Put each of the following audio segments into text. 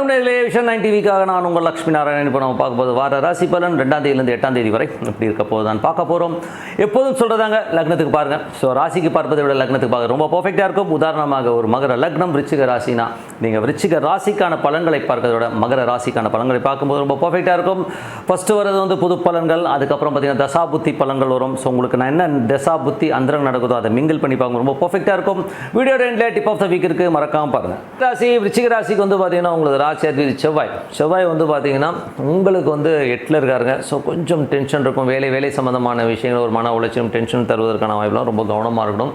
வணக்கம் நேர்களே vision nine டிவிக்காக நான் உங்கள் லக்ஷ்மி நாராயணன். இப்போ நம்ம பார்க்க போது வார ராசி பலன். ரெண்டாம் தேதியிலேருந்து எட்டாம் தேதி வரை இப்படி இருக்க போது தான் பார்க்க போகிறோம் எப்போதும் சொல்கிறதாங்க லக்னத்துக்கு பாருங்கள் ஸோ ராசிக்கு பார்ப்பதை விட லக்னத்துக்கு பார்க்க ரொம்ப பர்ஃபெக்டாக இருக்கும். உதாரணமாக ஒரு மகர லக்னம் விருச்சிக ராசினா நீங்கள் விருச்சிக ராசிக்கான பலன்களை பார்க்கறத விட மகர ராசிக்கான பலன்களை பார்க்கும்போது ரொம்ப பர்ஃபெக்டாக இருக்கும். ஃபஸ்ட்டு வரது வந்து புது பலன்கள் அதுக்கப்புறம் பார்த்தீங்கன்னா தசா புத்தி பலன்கள் வரும். ஸோ உங்களுக்கு நான் என்ன தசா புத்தி அந்தரம் நடக்குதோ அதை மிங்கிள் பண்ணி பார்க்க ரொம்ப பர்ஃபெக்டாக இருக்கும். வீடியோ ரெண்டில் டிப் ஆஃப் த வீக் இருக்குது மறக்காமல் பாருங்கள் ராசி விருச்சிக ராசிக்கு வந்து பார்த்தீங்கன்னா உங்களுக்கு ராசி செவ்வாய். செவ்வாய் வந்து பார்த்தீங்கன்னா உங்களுக்கு வந்து எட்டில் இருக்காருங்க. ஸோ கொஞ்சம் டென்ஷன் இருக்கும். வேலை வேலை சம்மந்தமான விஷயங்கள் ஒரு மன உளைச்சலும் டென்ஷன் தருவதற்கான வாய்ப்புலாம் ரொம்ப கவனமாக இருக்கணும்.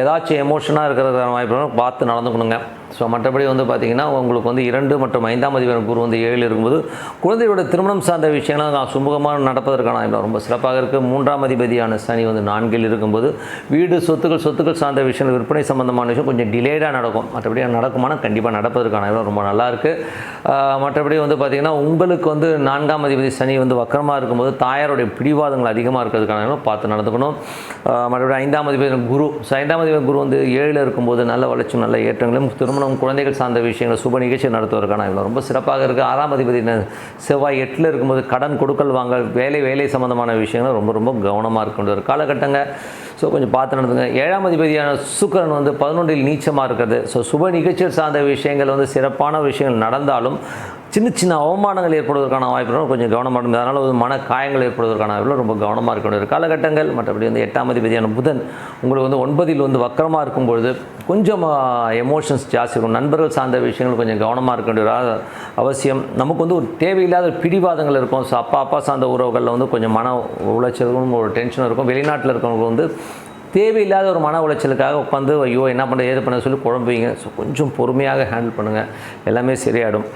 ஏதாச்சும் எமோஷனாக இருக்கிறதுக்கான வாய்ப்புலாம் பார்த்து நடந்துக்கணுங்க. ஸோ மற்றபடி வந்து பார்த்தீங்கன்னா உங்களுக்கு வந்து இரண்டு மற்றும் ஐந்தாம் அதிபர் குரு வந்து ஏழு இருக்கும்போது குழந்தையோட திருமணம் சார்ந்த விஷயங்கள் நான் சுமூகமாக நடப்பதற்கான வாய்ப்பு ரொம்ப சிறப்பாக இருக்குது மூன்றாம் அதிபதியான சனி வந்து நான்கில் இருக்கும்போது வீடு சொத்துக்கள் சொத்துக்கள் சார்ந்த விஷயங்கள் விற்பனை சம்பந்தமான விஷயம் கொஞ்சம் டிலேடாக நடக்கும். மற்றபடி நடக்குமானா கண்டிப்பாக நடப்பதற்கான வாய்ப்பு ரொம்ப நல்லாயிருக்கு மற்றபடி வந்து பார்த்திங்கன்னா உங்களுக்கு வந்து நான்காம் அதிபதி சனி வந்து வக்கரமாக இருக்கும்போது தாயாருடைய பிடிவாதங்கள் அதிகமாக இருக்கிறதுக்கான வாய்ப்பு பார்த்து நடந்துக்கணும். மற்றபடி ஐந்தாம் அதிபதி குரு ஸோ ஐந்தாம் அதிபதி குரு வந்து ஏழில் இருக்கும்போது நல்ல வளர்ச்சியும் நல்ல ஏற்றங்களும் திருமணம் குழந்தைகள் சார்ந்த விஷயங்களை சுப நிகழ்ச்சி நடத்துவதற்கான இவ்வளோ ரொம்ப சிறப்பாக இருக்குது ஆறாம் அதிபதி செவ்வாய் எட்டில் இருக்கும்போது கடன் கொடுக்கல் வாங்கல் வேலை வேலை சம்மந்தமான விஷயங்கள் ரொம்ப ரொம்ப கவனமாக இருக்க வேண்டிய ஒரு காலகட்டங்க. ஸோ கொஞ்சம் பார்த்து நடந்துங்க. ஏழாம் அதிபதியான சுக்கரன் வந்து பதினொன்றில் நீச்சமாக இருக்கிறது. ஸோ சுப நிகழ்ச்சிகள் சார்ந்த விஷயங்கள் வந்து சிறப்பான விஷயங்கள் நடந்தாலும் சின்ன சின்ன அவமானங்கள் ஏற்படுவதற்கான வாய்ப்புகளும் கொஞ்சம் கவனமாக இருக்கும் அதனால் ஒரு மன காயங்கள் ஏற்படுவதற்கான வாய்ப்புகளும் ரொம்ப கவனமாக இருக்க வேண்டிய ஒரு காலகட்டங்கள் மற்றபடி வந்து எட்டாம் அதிபதியான புதன் உங்களுக்கு வந்து ஒன்பதில் வந்து வக்கரமாக இருக்கும் பொழுது கொஞ்சம் எமோஷன்ஸ் ஜாஸ்தி இருக்கும். நண்பர்கள் சார்ந்த விஷயங்கள் கொஞ்சம் கவனமாக இருக்க வேண்டிய அவசியம். நமக்கு வந்து ஒரு தேவையில்லாத ஒரு பிடிவாதங்கள் இருக்கும். ஸோ அப்பா அப்பா சார்ந்த உறவுகளில் வந்து கொஞ்சம் மன உளைச்சலும் ஒரு டென்ஷன் இருக்கும். வெளிநாட்டில் இருக்கிறவங்க வந்து தேவையில்லாத ஒரு மன உளைச்சலுக்காக உட்காந்து ஐயோ என்ன பண்ணுறது ஏது பண்ண சொல்லி குழம்புவீங்க. ஸோ கொஞ்சம் பொறுமையாக ஹேண்டில் பண்ணுங்கள் எல்லாமே சரியாயிடும்.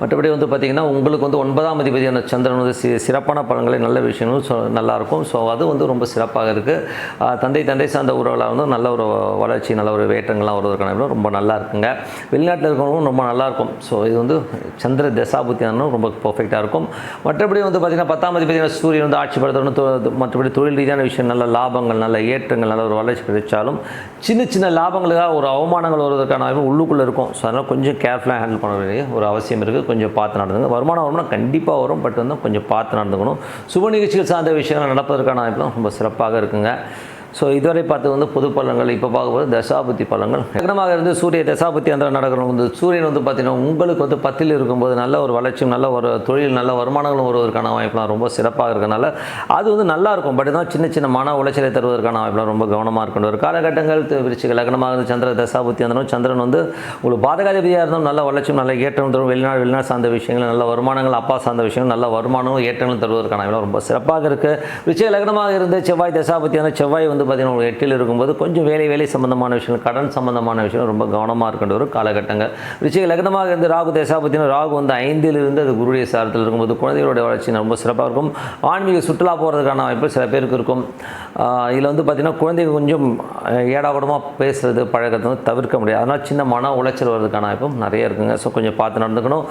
மற்றபடி வந்து பார்த்திங்கன்னா உங்களுக்கு வந்து ஒன்பதாம் அதிபதியான சந்திரன் வந்து சி சிறப்பான பலன்களை நல்ல விஷயங்களும் ஸோ நல்லாயிருக்கும். ஸோ அது வந்து ரொம்ப சிறப்பாக இருக்குது தந்தை தந்தை சார்ந்த உறவுகளாக வந்து நல்ல ஒரு வளர்ச்சி நல்ல ஒரு வேற்றங்கள்லாம் வருவதற்கான ரொம்ப நல்லா இருக்குங்க. வெளிநாட்டில் இருக்கிறவங்களும் ரொம்ப நல்லாயிருக்கும். ஸோ இது வந்து சந்திர தசாபுத்தியானும் ரொம்ப பர்ஃபெக்டாக இருக்கும். மற்றபடி வந்து பார்த்திங்கன்னா பத்தாம் அதிபதியான சூரியன் வந்து ஆட்சி படுத்தணும் மற்றபடி தொழில் ரீதியான விஷயம் நல்ல லாபங்கள் நல்ல ஏற்றங்கள் நல்ல ஒரு வளர்ச்சி கிடைச்சாலும் சின்ன சின்ன லாபங்களுக்காக ஒரு அவமானங்கள் வருவதற்கான உள்ளுக்குள்ளே இருக்கும். ஸோ அதனால் கொஞ்சம் கேர்ஃபுல்லாக ஹேண்டில் பண்ண வேண்டிய ஒரு அவசியம் இருக்குது கொஞ்சம் பார்த்து நடந்துங்க வருமானம் வருமானம் கண்டிப்பாக வரும் பட் வந்து கொஞ்சம் பார்த்து நடந்துக்கணும். சுப நிகழ்ச்சிகள் சார்ந்த விஷயங்கள் நடப்பதற்கான வாய்ப்பு ரொம்ப சிறப்பாக இருக்குங்க. ஸோ இதுவரை பார்த்து வந்து பொது பலன்கள் இப்போ பார்க்கும்போது தசாபுத்தி பலன்கள் லக்னமாக இருந்து சூரிய தசாபுத்தி அந்த நடக்கணும் வந்து சூரியன் வந்து பார்த்தீங்கன்னா உங்களுக்கு வந்து பத்தில் இருக்கும்போது நல்ல ஒரு வளர்ச்சியும் நல்ல ஒரு தொழில் நல்ல வருமானங்களும் வருவதற்கான வாய்ப்புலாம் ரொம்ப சிறப்பாக இருக்கனால அது வந்து நல்லா இருக்கும். பட் தான் சின்ன சின்ன மன உளைச்சலை தருவதற்கான வாய்ப்புலாம் ரொம்ப கவனமாக இருக்கணும். ஒரு காலகட்டங்கள் தி- லக்னமாக இருந்து சந்திர தசாபுத்தி அந்த சந்திரன் வந்து உங்களுக்கு பாதகாதிபதியாக இருந்தாலும் நல்ல வளர்ச்சியும் நல்ல ஏற்றம் தரும். வெளிநாடு வெளிநாடு சார்ந்த விஷயங்கள் நல்ல வருமானங்கள் அப்பா சார்ந்த விஷயங்கள் நல்ல வருமானமும் ஏற்றங்களும் தருவதற்கான வாய்ப்புலாம் ரொம்ப சிறப்பாக இருக்குது விருச்சிக லக்னமாக இருந்து செவ்வாய் தசாபுத்தியான செவ்வாய் வந்து பார்த்தீங்கன்னா உங்களுக்கு எட்டில் இருக்கும்போது கொஞ்சம் வேலை வேலை சம்பந்தமான விஷயங்கள் கடன் சம்பந்தமான விஷயம் ரொம்ப கவனமாக இருக்கின்ற ஒரு காலகட்டங்கள். விஷய லக்னமாக இருந்து ராகு தேசா தசாபுத்தினா ராகு வந்து ஐந்தில் இருந்து அது குருடைய சாரத்தில் இருக்கும்போது குழந்தைகளுடைய வளர்ச்சி ரொம்ப சிறப்பாக இருக்கும். ஆன்மீக சுற்றுலா போகிறதுக்கான வாய்ப்பு சில பேருக்கு இருக்கும். இதில் வந்து பார்த்திங்கன்னா குழந்தைங்க கொஞ்சம் ஏடாகூடமாக பேசுகிறது பழக்கத்தை வந்து தவிர்க்க முடியாது. அதனால் சின்ன மன உளைச்சல் வர்றதுக்கான வாய்ப்பும் நிறைய இருக்குங்க. ஸோ கொஞ்சம் பார்த்து நடந்துக்கணும்.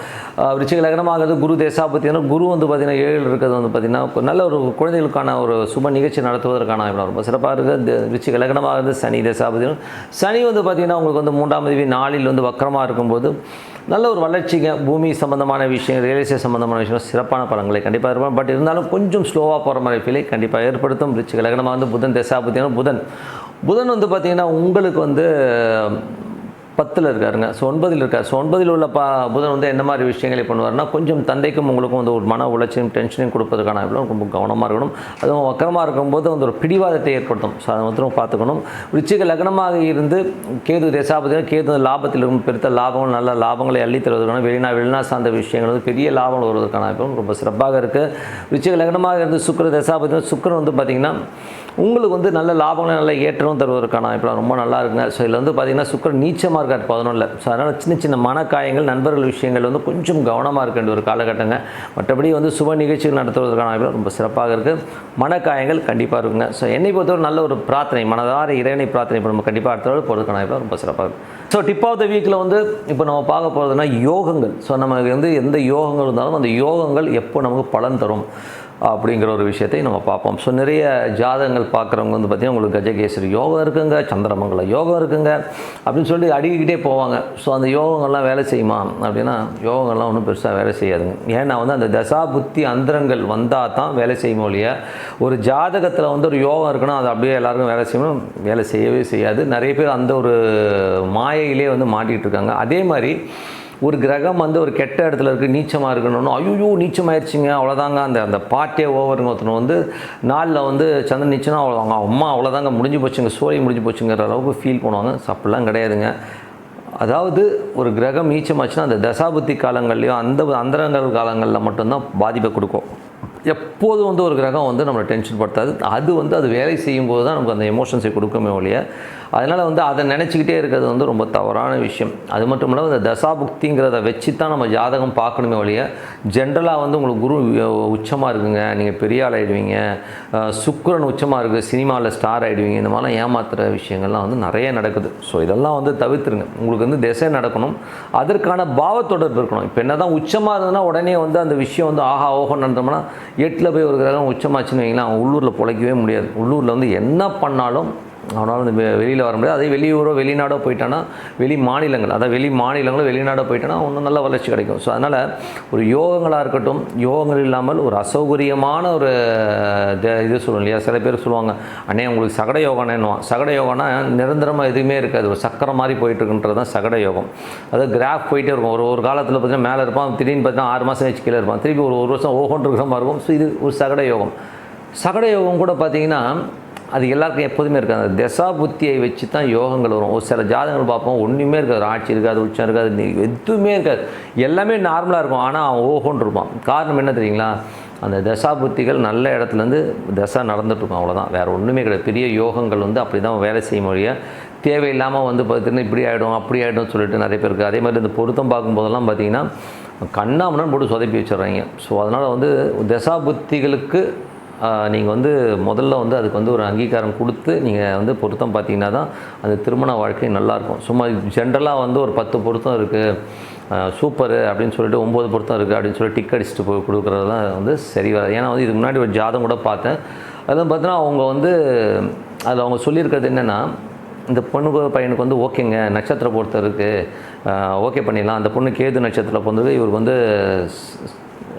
விருச்சிக லக்னமாகிறது குரு தேசாபத்தினா குரு வந்து பார்த்திங்கன்னா ஏழில் இருக்கிறது வந்து பார்த்திங்கன்னா நல்ல ஒரு குழந்தைகளுக்கான ஒரு சுப நிகழ்ச்சி நடத்துவதற்கான வாய்ப்பு ரொம்ப சிறப்பாக இருக்குது இந்த ரிச்சி கலகணமாக இருந்து சனி தசாபதியும் சனி வந்து பார்த்திங்கன்னா உங்களுக்கு வந்து மூன்றாம் தேதி நாளில் வந்து வக்கரமாக இருக்கும்போது நல்ல ஒரு வளர்ச்சிங்க. பூமி சம்பந்தமான விஷயம் ரியல் எஸ்டேட் சம்மந்தமான விஷயம் சிறப்பான பலன்களை கண்டிப்பாக இருப்பேன் பட் இருந்தாலும் கொஞ்சம் ஸ்லோவாக போகிற மாதிரி ஃபீலை கண்டிப்பாக ஏற்படுத்தும். ரிச்சி கலகணமாக வந்து புதன் தசாபத்தினா புதன். புதன் வந்து பார்த்திங்கன்னா உங்களுக்கு வந்து பத்தில் இருக்காருங்க. ஸோ ஒன்பதில் இருக்கார். ஸோ ஒன்பதில் உள்ள பா புதன் வந்து என்ன மாதிரி விஷயங்களை பண்ணுவார்னா கொஞ்சம் தந்தைக்கும் உங்களுக்கும் வந்து ஒரு மன உளைச்சலையும் டென்ஷனையும் கொடுப்பதற்கான வாய்ப்புலாம் ரொம்ப கவனமாக இருக்கணும். அதுவும் வக்கரமாக இருக்கும்போது வந்து ஒரு பிடிவாதத்தை ஏற்படுத்தும். ஸோ அதை மட்டும் பார்த்துக்கணும். ரிச்சிக லக்னமாக இருந்து கேது தேசாபதினா கேது லாபத்தில் இருக்கும். பெருத்த லாபங்கள் நல்ல லாபங்களை அள்ளி தருவதற்கான வெளிநா வெளிநா சார்ந்த விஷயங்கள் வந்து பெரிய லாபங்கள் வருவதற்கான வாய்ப்பும் ரொம்ப சிறப்பாக இருக்குது ரிச்சிக லக்னமாக இருந்து சுக்கிர தசாபதினா சுக்கிரன் வந்து பார்த்திங்கன்னா உங்களுக்கு வந்து நல்ல லாபங்களும் நல்ல ஏற்றமும் தருவதற்கான இப்போ ரொம்ப நல்லா இருக்குங்க. ஸோ இதில் வந்து பார்த்திங்கன்னா சுக்கரன் நீச்சமாக இருக்கார் பதினொன்றில் ஸோ அதனால் சின்ன சின்ன மனக்காயங்கள் நண்பர்கள் விஷயங்கள் வந்து கொஞ்சம் கவனமாக இருக்க வேண்டிய ஒரு காலகட்டங்க. மற்றபடி வந்து சுப நிகழ்ச்சிகள் நடத்துவதற்கான வாய்ப்பு ரொம்ப சிறப்பாக இருக்குது மனக்காயங்கள் கண்டிப்பாக இருக்குங்க. ஸோ என்னை பொறுத்தவரை நல்ல ஒரு பிரார்த்தனை மனதார இறைவனை பிரார்த்தனை இப்போ நம்ம கண்டிப்பாக அடுத்த போகிறதுக்கான வாய்ப்பு ரொம்ப சிறப்பாக இருக்குது ஸோ டிப் ஆஃப் த வீக்கில் வந்து இப்போ நம்ம பார்க்க போகிறதுனா யோகங்கள். ஸோ நமக்கு வந்து எந்த யோகங்கள் இருந்தாலும் அந்த யோகங்கள் எப்போ நமக்கு பலன் தரும்? அப்படிங்கிற ஒரு விஷயத்தை நம்ம பார்ப்போம். ஸோ நிறைய ஜாதகங்கள் பார்க்குறவங்க வந்து பார்த்திங்கன்னா உங்களுக்கு கஜகேசரி யோகம் இருக்குங்க சந்திரமங்கல யோகம் இருக்குங்க அப்படின்னு சொல்லி அடிக்கிட்டே போவாங்க. ஸோ அந்த யோகங்கள்லாம் வேலை செய்யுமா? அப்படின்னா யோகங்கள்லாம் ஒன்றும் பெருசாக வேலை செய்யாதுங்க. ஏன்னா வந்து அந்த தசா புத்தி அந்தரங்கள் வந்தால் தான் வேலை செய்யும் ஒழிய ஒரு ஜாதகத்தில் வந்து ஒரு யோகம் இருக்குன்னா அது அப்படியே எல்லாருக்கும் வேலை செய்யணும் வேலை செய்யவே செய்யாது. நிறைய பேர் அந்த ஒரு மாயையிலே வந்து மாட்டிகிட்டு இருக்காங்க. அதே மாதிரி ஒரு கிரகம் வந்து ஒரு கெட்ட இடத்துல இருக்குது நீச்சமாக இருக்கணும்னு. ஐயோ நீச்சமாயிருச்சுங்க. அவ்வளோதாங்க அந்த அந்த பாட்டே ஓவருங்க ஒருத்தனை வந்து நாளில் வந்து சந்திரன் நீச்சனா அவ்வளோ அவங்க அம்மா அவ்வளோதாங்க முடிஞ்சு போச்சுங்க. சோழி முடிஞ்சு போச்சுங்கிற அளவுக்கு ஃபீல் பண்ணுவாங்க. So, அப்படிலாம் கிடையாதுங்க. அதாவது ஒரு கிரகம் நீச்சமாச்சுன்னா அந்த தசாபுத்தி காலங்கள்லையும் அந்த அந்தரங்கள் காலங்களில் மட்டும்தான் பாதிப்பை கொடுக்கும். எப்போதும் வந்து ஒரு கிரகம் வந்து நம்மளை டென்ஷன் படுத்தாது. அது வந்து அது வேலை செய்யும் போது தான் நமக்கு அந்த எமோஷன்ஸை கொடுக்குமே ஒழிய அதனால் வந்து அதை நினச்சிக்கிட்டே இருக்கிறது வந்து ரொம்ப தவறான விஷயம். அது மட்டும் இல்லாமல் இந்த தசாபுக்திங்கிறத வச்சு தான் நம்ம ஜாதகம் பார்க்கணுமே ஒழிய ஜென்ரலாக வந்து உங்களுக்கு குரு உச்சமாக இருக்குங்க. நீங்கள் பெரிய ஆள் ஆகிடுவீங்க சுக்கரன் உச்சமாக இருக்குது சினிமாவில் ஸ்டார் ஆகிடுவீங்க இந்த மாதிரிலாம் ஏமாத்துகிற விஷயங்கள்லாம் வந்து நிறைய நடக்குது. ஸோ இதெல்லாம் வந்து தவிர்த்துருங்க. உங்களுக்கு வந்து திசை நடக்கணும். அதற்கான பாவத்தொடர்பு இருக்கணும். இப்போ என்ன தான் உச்சமாக இருந்ததுன்னா உடனே வந்து அந்த விஷயம் வந்து ஆஹா ஓஹோ நடந்தோம்னா எட்டில் போய் ஒரு கிரகம் உச்சமாச்சுன்னு வைங்களேன் அவன் உள்ளூரில் பிழைக்கவே முடியாது. உள்ளூரில் வந்து என்ன பண்ணாலும் அவனால் வந்து வெளியில் வர முடியாது. அதே வெளியூரோ வெளிநாடோ போயிட்டான்னா வெளி மாநிலங்கள் அதாவது வெளி மாநிலங்களோ வெளிநாடோ போயிட்டோன்னா இன்னும் நல்ல வளர்ச்சி கிடைக்கும். ஸோ அதனால் ஒரு யோகங்களாக இருக்கட்டும் யோகங்கள் இல்லாமல் ஒரு அசௌகரியமான ஒரு இது சொல்லணும் இல்லையா? சில பேர் சொல்லுவாங்க அண்ணே உங்களுக்கு சகட யோகானேன்னுவான் சகட யோகனா நிரந்தரமாக எதுவுமே இருக்காது. ஒரு சக்கரம் மாதிரி போயிட்டுருக்குன்றது தான் சகட யோகம். அதாவது கிராஃப் போயிட்டே இருக்கும். ஒரு ஒரு காலத்தில் பார்த்தீங்கன்னா மேலே இருப்பான் திடீர்னு பார்த்தீங்கன்னா ஆறு மாதம் கீழே இருப்பான். திருப்பி ஒரு ஒரு வருஷம் ஓஹோன்னு இருக்கிற மாதிரி இருக்கும். ஸோ இது ஒரு சகட யோகம். சகட யோகம் கூட பார்த்தீங்கன்னா அது எல்லாருக்கும் எப்போதுமே இருக்காது. அந்த தசா புத்தியை வச்சு தான் யோகங்கள் வரும். ஒரு சில ஜாதகங்கள் பார்ப்போம் ஒன்றுமே இருக்காது. ஆட்சி இருக்காது உச்சம் இருக்காது எதுவுமே இருக்காது. எல்லாமே நார்மலாக இருக்கும். ஆனால் அவன் ஓஹோன்னு இருப்பான். காரணம் என்ன தெரியுங்களா? அந்த தசா புத்திகள் நல்ல இடத்துலேருந்து தசா நடந்துட்டுருக்கும் அவ்வளோதான் வேறு ஒன்றுமே கிடையாது. பெரிய யோகங்கள் வந்து அப்படி தான் வேலை செய்யும் மொழிய தேவையில்லாமல் வந்து பார்த்தீங்கன்னா இப்படி ஆகிடும் அப்படி ஆகிடும் சொல்லிட்டு நிறைய பேருக்கு அதே மாதிரி இந்த பொருத்தம் பார்க்கும்போதெல்லாம் பார்த்திங்கன்னா கண்ணாமண்ணன் போட்டு சொதப்பி வச்சிடுறாங்க. ஸோ அதனால் வந்து தசா புத்திகளுக்கு நீங்கள் வந்து முதல்ல வந்து அதுக்கு வந்து ஒரு அங்கீகாரம் கொடுத்து நீங்கள் வந்து பொருத்தம் பார்த்தீங்கன்னா தான் அந்த திருமண வாழ்க்கை நல்லாயிருக்கும். சும்மா ஜென்ரலாக வந்து ஒரு பத்து பொருத்தம் இருக்குது சூப்பரு அப்படின்னு சொல்லிட்டு ஒம்பது பொருத்தம் இருக்குது அப்படின்னு சொல்லி டிக் அடிச்சுட்டு போய் கொடுக்குறது தான் வந்து சரி வராது. ஏன்னா வந்து இதுக்கு முன்னாடி ஒரு ஜாதம் கூட பார்த்தேன். அதுவும் பார்த்தீங்கன்னா அவங்க வந்து அதில் அவங்க சொல்லியிருக்கிறது என்னென்னா இந்த பொண்ணுக்கு பையனுக்கு வந்து ஓகேங்க நட்சத்திர பொறுத்த இருக்குது ஓகே பண்ணிடலாம். அந்த பொண்ணு கேது நட்சத்திரம் பொறுத்தது இவருக்கு வந்து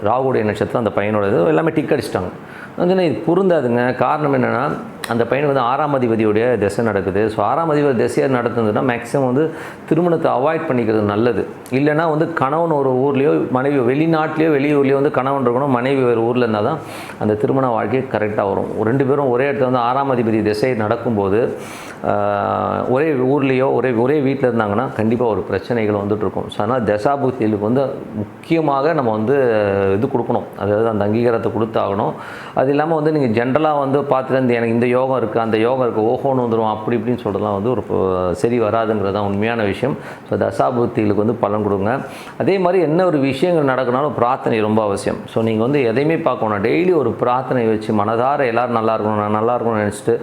ராகுடைய நட்சத்திரம் அந்த பையனோட இது எல்லாமே டிக் அடிச்சிட்டாங்க. வந்து இது பொருந்தாதுங்க. காரணம் என்னென்னா அந்த பையனுக்கு வந்து ஆறாம் அதிபதியுடைய திசை நடக்குது. ஸோ ஆறாம் அதிபதி திசையாக நடத்துனதுன்னா மேக்ஸிமம் வந்து திருமணத்தை அவாய்ட் பண்ணிக்கிறது நல்லது. இல்லைன்னா வந்து கணவன் ஒரு ஊர்லேயோ மனைவி வெளிநாட்டிலையோ வெளியூர்லேயோ வந்து கணவன் இருக்கணும் மனைவி ஒரு ஊரில் இருந்தால் தான் அந்த திருமண வாழ்க்கை கரெக்டாக வரும். ரெண்டு பேரும் ஒரே இடத்துல வந்து ஆறாம் அதிபதி திசை நடக்கும்போது ஒரே ஊர்லேயோ ஒரே ஒரே வீட்டில் இருந்தாங்கன்னா கண்டிப்பாக ஒரு பிரச்சனைகள் வந்துட்டுருக்கும். ஸோ அதனால் தசாபுத்திகளுக்கு வந்து முக்கியமாக நம்ம வந்து இது கொடுக்கணும். அதாவது அந்த அங்கீகாரத்தை கொடுத்தாகணும். அது இல்லாமல் வந்து நீங்கள் ஜென்ரலாக வந்து பார்த்துட்டு இந்த எனக்கு இந்த யோகம் இருக்குது அந்த யோகம் இருக்குது ஓஹோன்னு வந்துடும் அப்படி இப்படின்னு சொல்கிறதுலாம் வந்து ஒரு சரி வராதுங்கிறது தான் உண்மையான விஷயம். ஸோ தசாபுத்திகளுக்கு வந்து பலன் கொடுங்க. அதே மாதிரி என்ன ஒரு விஷயங்கள் நடக்கனாலும் பிரார்த்தனை ரொம்ப அவசியம். ஸோ நீங்கள் வந்து எதையுமே பார்க்கணும். டெய்லி ஒரு பிரார்த்தனை வச்சு மனதார எல்லோரும் நல்லா இருக்கணும் நான் நல்லா இருக்கணும்னு நினச்சிட்டு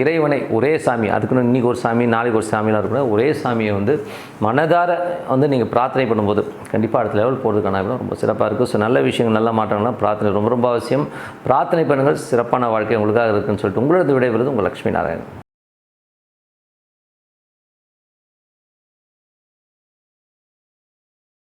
இறைவனை ஒரே சாமி அதுக்குன்னு இன்றைக்கி ஒரு சாமி நாளைக்கு ஒரு சாமிலாம் இருக்கணும் ஒரே சாமியை வந்து மனதார வந்து நீங்கள் பிரார்த்தனை பண்ணும்போது கண்டிப்பாக அடுத்த லெவல் போகிறதுக்கான ரொம்ப சிறப்பாக இருக்கும் ஸோ நல்ல விஷயங்கள் நல்ல மாற்றங்கள்லாம் பிரார்த்தனை ரொம்ப ரொம்ப அவசியம். பிரார்த்தனை பண்ணுங்கள் சிறப்பான வாழ்க்கை உங்களுக்காக இருக்குன்னு சொல்லிட்டு உங்களது விடைபெறுவது உங்கள் லக்ஷ்மி நாராயணன்.